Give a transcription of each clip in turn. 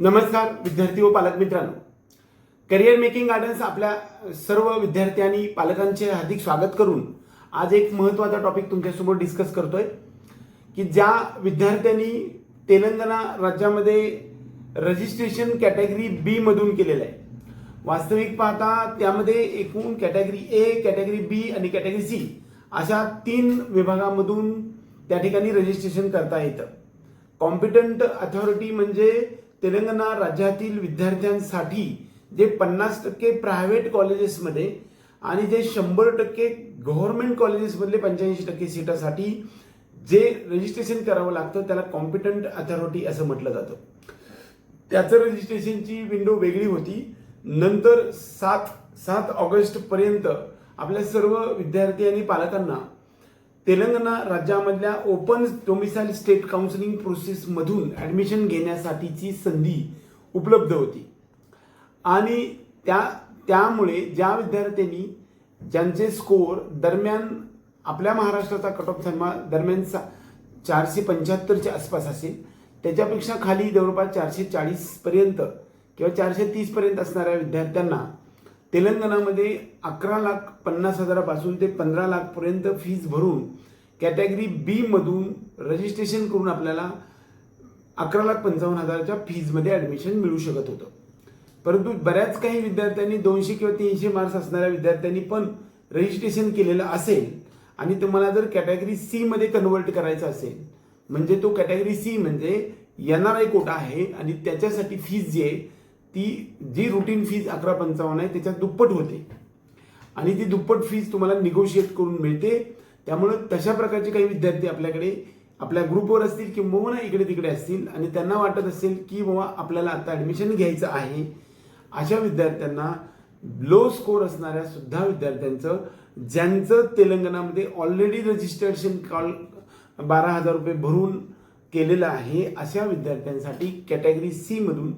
नमस्कार विद्यार्थी व पालक मित्रांनो. करिअर मेकिंग गार्डन्स आपल्या सर्व विद्यार्थी आणि पालकांचे हार्दिक स्वागत करून आज एक महत्त्वाचा टॉपिक तुमच्यासमोर डिस्कस करतोय की ज्या विद्यार्थ्यांनी तेलंगणा राज्यामध्ये रजिस्ट्रेशन कॅटेगरी बी मधून केलेलं आहे. वास्तविक पाहता त्यामध्ये एकूण कॅटेगरी ए कॅटेगरी बी आणि कॅटेगरी सी अशा तीन विभागामधून त्या ठिकाणी रजिस्ट्रेशन करता येतं. कॉम्पिटंट अथॉरिटी म्हणजे तेलंगणा राज्यातील विद्यार्थ्यांसाठी जे पन्नास टक्के प्रायव्हेट कॉलेजेसमध्ये आणि जे शंभर टक्के गव्हर्नमेंट कॉलेजेसमधले पंच्याऐंशी टक्के सीटासाठी जे रजिस्ट्रेशन करावं लागतं त्याला कॉम्पिटंट अथॉरिटी असं म्हटलं जातं. त्याचं रजिस्ट्रेशनची विंडो वेगळी होती. नंतर सात सात ऑगस्टपर्यंत आपल्या सर्व विद्यार्थी आणि पालकांना तेलंगणा राज्यामधल्या ओपन डोमिसाईल स्टेट काउन्सिलिंग प्रोसेसमधून ॲडमिशन घेण्यासाठीची संधी उपलब्ध होती. आणि त्या त्यामुळे ज्या विद्यार्थ्यांनी ज्यांचे स्कोअर दरम्यान आपल्या महाराष्ट्राचा कट ऑफ सन्मा दरम्यान सा चारशे पंच्याहत्तरच्या आसपास असेल त्याच्यापेक्षा खाली जवळपास चारशे चाळीसपर्यंत किंवा चारशे तीसपर्यंत असणाऱ्या विद्यार्थ्यांना तेलंगणामध्ये अकरा लाख पन्नास हजारापासून ते पंधरा लाखपर्यंत फीज भरून कॅटेगरी बीमधून रजिस्ट्रेशन करून आपल्याला अकरा लाख पंचावन्न हजाराच्या फीजमध्ये ॲडमिशन मिळू शकत होतं. परंतु बऱ्याच काही विद्यार्थ्यांनी दोनशे किंवा तीनशे मार्क्स असणाऱ्या विद्यार्थ्यांनी पण रजिस्ट्रेशन केलेलं असेल आणि तुम्हाला जर कॅटेगरी सीमध्ये कन्वर्ट करायचं असेल म्हणजे तो कॅटेगरी सी म्हणजे एन आर आय कोटा आहे आणि त्याच्यासाठी फीज जी आहे ती जी रुटीन फीज अकरा पंचावन्न आहे त्याच्यात दुप्पट होते. आणि ती दुप्पट फीज तुम्हाला निगोशिएट करून मिळते. त्यामुळं तशा प्रकारचे काही विद्यार्थी आपल्याकडे आपल्या ग्रुपवर असतील किंबहुना इकडे तिकडे असतील आणि त्यांना वाटत असेल की बाबा आपल्याला आता ॲडमिशन घ्यायचं आहे अशा विद्यार्थ्यांना लो स्कोर असणाऱ्या सुद्धा विद्यार्थ्यांचं ज्यांचं तेलंगणामध्ये ऑलरेडी रजिस्ट्रेशन कॉल बारा हजार रुपये भरून केलेलं आहे अशा विद्यार्थ्यांसाठी कॅटेगरी सीमधून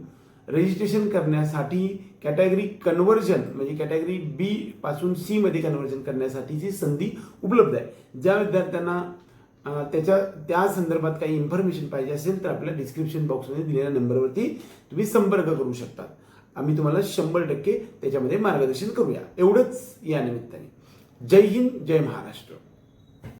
रजिस्ट्रेशन करण्यासाठी कॅटेगरी कन्व्हर्जन म्हणजे कॅटेगरी बी पासून सी मध्ये कन्व्हर्जन करण्यासाठीची संधी उपलब्ध आहे. ज्या विद्यार्थ्यांना त्याच्या त्या संदर्भात काही इन्फॉर्मेशन पाहिजे असेल तर आपल्या डिस्क्रिप्शन बॉक्समध्ये दिलेल्या नंबरवरती तुम्ही संपर्क करू शकता. आम्ही तुम्हाला शंभर टक्के त्याच्यामध्ये मार्गदर्शन करूया. एवढंच या निमित्ताने. जय हिंद जय महाराष्ट्र.